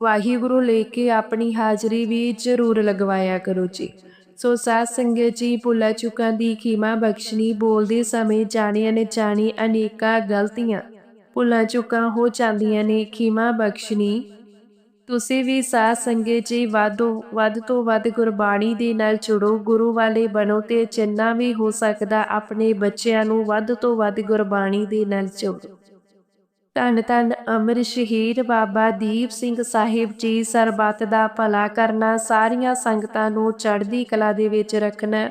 ਵਾਹਿਗੁਰੂ ਲੈ ਕੇ ਆਪਣੀ ਹਾਜ਼ਰੀ ਵੀ ਜ਼ਰੂਰ ਲਗਵਾਇਆ ਕਰੋ ਜੀ। ਸੋ ਸਾਧ ਸੰਗਤ ਜੀ, ਭੁੱਲਾ ਚੁੱਕਾਂ ਦੀ ਖਿਮਾ ਬਖਸ਼ਣੀ, ਬੋਲਦੇ ਸਮੇਂ ਜਾਣੇ ਅਣਜਾਣੇ ਅਨੇਕਾਂ ਗਲਤੀਆਂ, ਭੁੱਲਾਂ ਚੁੱਕਾਂ ਹੋ ਜਾਂਦੀਆਂ ਨੇ, ਖੀਮਾ ਬਖਸ਼ਣੀ। ਤੁਸੀਂ ਵੀ ਸਾਧ ਸੰਗਤ ਜੀ, ਵਾਧੋ, ਵੱਧ ਤੋਂ ਵੱਧ ਗੁਰਬਾਣੀ ਦੇ ਨਾਲ ਜੁੜੋ, ਗੁਰੂ ਵਾਲੇ ਬਣੋ ਤੇ ਜਿੰਨਾ ਵੀ ਹੋ ਸਕਦਾ ਆਪਣੇ ਬੱਚਿਆਂ ਨੂੰ ਵੱਧ ਤੋਂ ਵੱਧ ਗੁਰਬਾਣੀ ਦੇ ਨਾਲ ਜੋੜੋ। ਧੰਨ ਧੰਨ ਅਮਰ ਸ਼ਹੀਦ ਬਾਬਾ ਦੀਪ ਸਿੰਘ ਸਾਹਿਬ ਜੀ, ਸਰਬੱਤ ਦਾ ਭਲਾ ਕਰਨਾ, ਸਾਰੀਆਂ ਸੰਗਤਾਂ ਨੂੰ ਚੜ੍ਹਦੀ ਕਲਾ ਦੇ ਵਿੱਚ ਰੱਖਣਾ।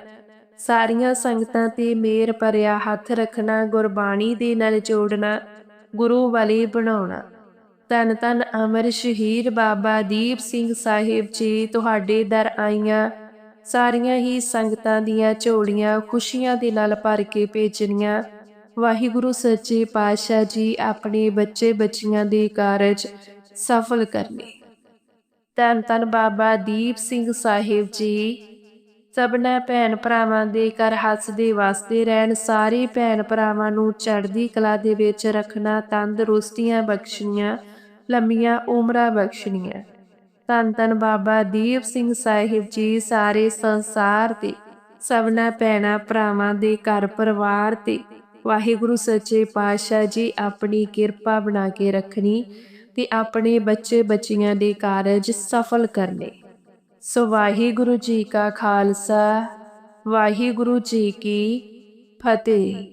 ਸਾਰੀਆਂ ਸੰਗਤਾਂ ਤੇ ਮੇਰ ਭਰਿਆ ਹੱਥ ਰੱਖਣਾ, ਗੁਰਬਾਣੀ ਦੇ ਨਾਲ ਜੋੜਨਾ, ਗੁਰੂ ਵਾਲੇ ਬਣਾਉਣਾ। ਧੰਨ ਧੰਨ ਅਮਰ ਸ਼ਹੀਦ ਬਾਬਾ ਦੀਪ ਸਿੰਘ ਸਾਹਿਬ ਜੀ, ਤੁਹਾਡੇ ਦਰ ਆਈਆਂ। ਸਾਰੀਆਂ ਹੀ ਸੰਗਤਾਂ ਦੀਆਂ ਝੋਲੀਆਂ ਖੁਸ਼ੀਆਂ ਦੇ ਨਾਲ ਭਰ ਕੇ ਭੇਜਣੀਆਂ। ਵਾਹਿਗੁਰੂ ਸੱਚੇ ਪਾਤਸ਼ਾਹ ਜੀ ਆਪਣੇ ਬੱਚੇ ਬੱਚੀਆਂ ਦੇ ਕਾਰਜ ਸਫਲ ਕਰਨੇ। ਧੰਨ ਧੰਨ ਬਾਬਾ ਦੀਪ ਸਿੰਘ ਸਾਹਿਬ ਜੀ। ਸਭਨਾ ਭੈਣ ਭਰਾਵਾਂ ਦੇ ਘਰ ਹੱਸਦੇ ਵਸਦੇ ਰਹਿਣ, ਸਾਰੇ ਭੈਣ ਭਰਾਵਾਂ ਨੂੰ ਚੜ੍ਹਦੀ ਕਲਾ ਦੇ ਵਿੱਚ ਰੱਖਣਾ, ਤੰਦਰੁਸਤੀਆਂ ਬਖਸ਼ਣੀਆਂ, ਲੰਮੀਆਂ ਉਮਰਾਂ ਬਖਸ਼ਣੀਆਂ। ਧੰਨ ਧੰਨ ਬਾਬਾ ਦੀਪ ਸਿੰਘ ਸਾਹਿਬ ਜੀ ਸਾਰੇ ਸੰਸਾਰ ਤੇ, ਸਭਨਾ ਭੈਣਾਂ ਭਰਾਵਾਂ ਦੇ ਘਰ ਪਰਿਵਾਰ ਤੇ ਵਾਹਿਗੁਰੂ ਸੱਚੇ ਪਾਤਸ਼ਾਹ ਜੀ, ਆਪਣੀ ਕਿਰਪਾ ਬਣਾ ਕੇ ਰੱਖਣੀ ਤੇ ਆਪਣੇ ਬੱਚੇ ਬੱਚੀਆਂ ਦੇ ਕਾਰਜ ਸਫਲ ਕਰਨੇ। ਸੋ ਵਾਹਿਗੁਰੂ ਜੀ ਕਾ ਖਾਲਸਾ, ਵਾਹਿਗੁਰੂ ਜੀ ਕੀ ਫਤਿਹ।